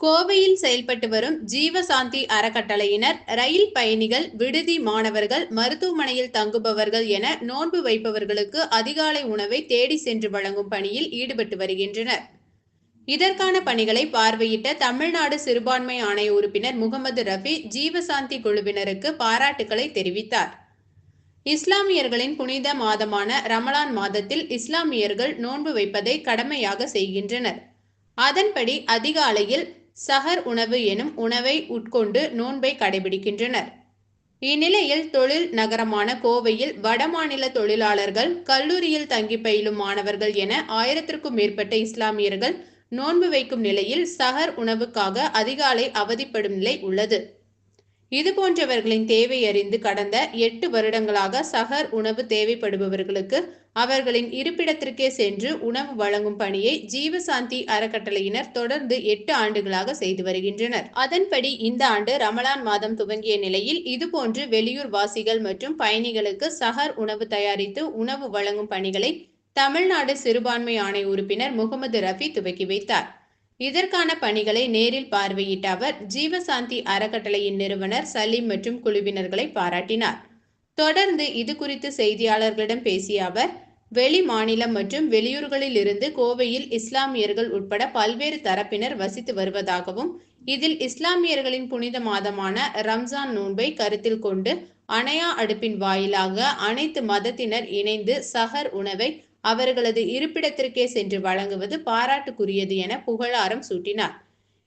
கோவையில் செயல்பட்டு வரும் ஜீவசாந்தி அறக்கட்டளையினர் ரயில் பயணிகள் விடுதி மாணவர்கள் மருத்துவமனையில் தங்குபவர்கள் என நோன்பு வைப்பவர்களுக்கு அதிகாலை உணவை தேடி சென்று வழங்கும் பணியில் ஈடுபட்டு வருகின்றனர். இதற்கான பணிகளை பார்வையிட்ட தமிழ்நாடு சிறுபான்மை ஆணைய உறுப்பினர் முகமது ரஃபி ஜீவசாந்தி குழுவினருக்கு பாராட்டுக்களை தெரிவித்தார். இஸ்லாமியர்களின் புனித மாதமான ரமலான் மாதத்தில் இஸ்லாமியர்கள் நோன்பு வைப்பதை கடமையாக செய்கின்றனர். அதன்படி அதிகாலையில் சஹர் உணவு எனும் உணவை உட்கொண்டு நோன்பை கடைபிடிக்கின்றனர். இந்நிலையில் தொழில் நகரமான கோவையில் வடமாநில தொழிலாளர்கள் கல்லூரியில் தங்கி பயிலும் மாணவர்கள் என ஆயிரத்திற்கும் மேற்பட்ட இஸ்லாமியர்கள் நோன்பு வைக்கும் நிலையில் சஹர் உணவுக்காக அதிகாலை அவதிப்படும் நிலை உள்ளது. இது போன்றவர்களின் தேவை அறிந்து கடந்த எட்டு வருடங்களாக சகர் உணவு தேவைப்படுபவர்களுக்கு அவர்களின் இருப்பிடத்திற்கே சென்று உணவு வழங்கும் பணியை ஜீவசாந்தி அறக்கட்டளையினர் தொடர்ந்து எட்டு ஆண்டுகளாக செய்து வருகின்றனர். அதன்படி இந்த ஆண்டு ரமலான் மாதம் துவங்கிய நிலையில் இதுபோன்று வெளியூர் வாசிகள் மற்றும் பயணிகளுக்கு சஹர் உணவு தயாரித்து உணவு வழங்கும் பணிகளை தமிழ்நாடு சிறுபான்மை ஆணைய உறுப்பினர் முகமது ரஃபி துவக்கி வைத்தார். இதற்கான பணிகளை நேரில் பார்வையிட்ட அவர் ஜீவசாந்தி அறக்கட்டளையின் நிறுவனர் சலீம் மற்றும் குழுவினர்களை பாராட்டினார். தொடர்ந்து இது குறித்து செய்தியாளர்களிடம் பேசிய அவர் வெளி மாநிலம் மற்றும் வெளியூர்களில் இருந்து கோவையில் இஸ்லாமியர்கள் உட்பட பல்வேறு தரப்பினர் வசித்து வருவதாகவும் இதில் இஸ்லாமியர்களின் புனித மாதமான ரம்ஜான் நோன்பை கருத்தில் கொண்டு அணையா அடுப்பின் வாயிலாக அனைத்து மதத்தினர் இணைந்து சஹர் உணவை அவர்களது இருப்பிடத்திற்கே சென்று வழங்குவது பாராட்டுக்குரியது என புகழாரம் சூட்டினார்.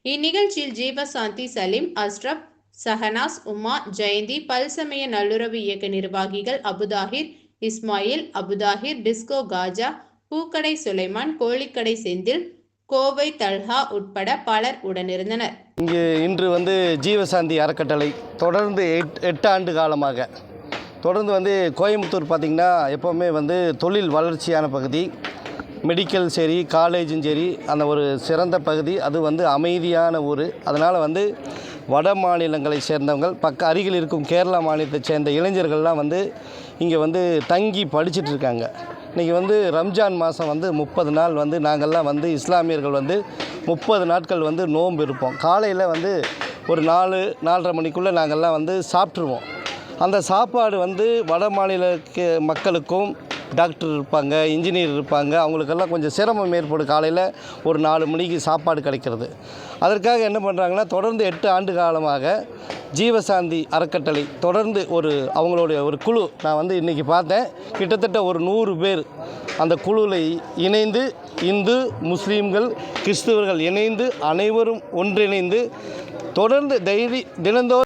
இந்நிகழ்ச்சியில் ஜீவசாந்தி சலீம் அஸ்ரப் சஹனாஸ் உமா ஜெயந்தி பல்சமய நல்லுறவு இயக்க நிர்வாகிகள் அபுதாஹிர் இஸ்மாயில் அபுதாஹிர் டிஸ்கோ காஜா பூக்கடை சுலைமான் கோழிக்கடை செந்தில் கோவை தல்ஹா உட்பட பலர் உடனிருந்தனர். இங்கு இன்று வந்து ஜீவசாந்தி அறக்கட்டளை தொடர்ந்து எட்டு ஆண்டு காலமாக தொடர்ந்து வந்து கோயம்புத்தூர் பார்த்திங்கன்னா எப்போவுமே வந்து தொழில் வளர்ச்சியான பகுதி. மெடிக்கல் சரி காலேஜும் சரி அந்த ஒரு சிறந்த பகுதி. அது வந்து அமைதியான ஊர். அதனால் வந்து வட மாநிலங்களை சேர்ந்தவங்கள் பக்க அருகில் இருக்கும் கேரளா மாநிலத்தை சேர்ந்த இளைஞர்கள்லாம் வந்து இங்கே வந்து தங்கி படிச்சுட்டு இருக்காங்க. இன்றைக்கி வந்து ரம்ஜான் மாதம் வந்து முப்பது நாள் வந்து நாங்கள்லாம் வந்து இஸ்லாமியர்கள் வந்து முப்பது நாட்கள் வந்து நோன்பு இருப்போம். காலையில் வந்து ஒரு நாலு நாலரை மணிக்குள்ளே நாங்கள்லாம் வந்து சாப்பிட்ருவோம் அந்த சாப்பாடு வந்து வட மாநில மக்களுக்கும் டாக்டர் இருப்பாங்க இன்ஜினியர் இருப்பாங்க. அவங்களுக்கெல்லாம் கொஞ்சம் சிரமம் ஏற்படும் காலையில் ஒரு நாலு மணிக்கு சாப்பாடு கிடைக்கிறது. அதற்காக என்ன பண்ணுறாங்கன்னா தொடர்ந்து எட்டு ஆண்டு காலமாக ஜீவசாந்தி அறக்கட்டளை தொடர்ந்து ஒரு அவங்களுடைய ஒரு குழு நான் வந்து இன்றைக்கி பார்த்தேன். கிட்டத்தட்ட ஒரு நூறு பேர் அந்த குழுவில் இணைந்து இந்து முஸ்லீம்கள் கிறிஸ்துவர்கள் இணைந்து அனைவரும் ஒன்றிணைந்து தொடர்ந்து டைரி தினந்தோறும்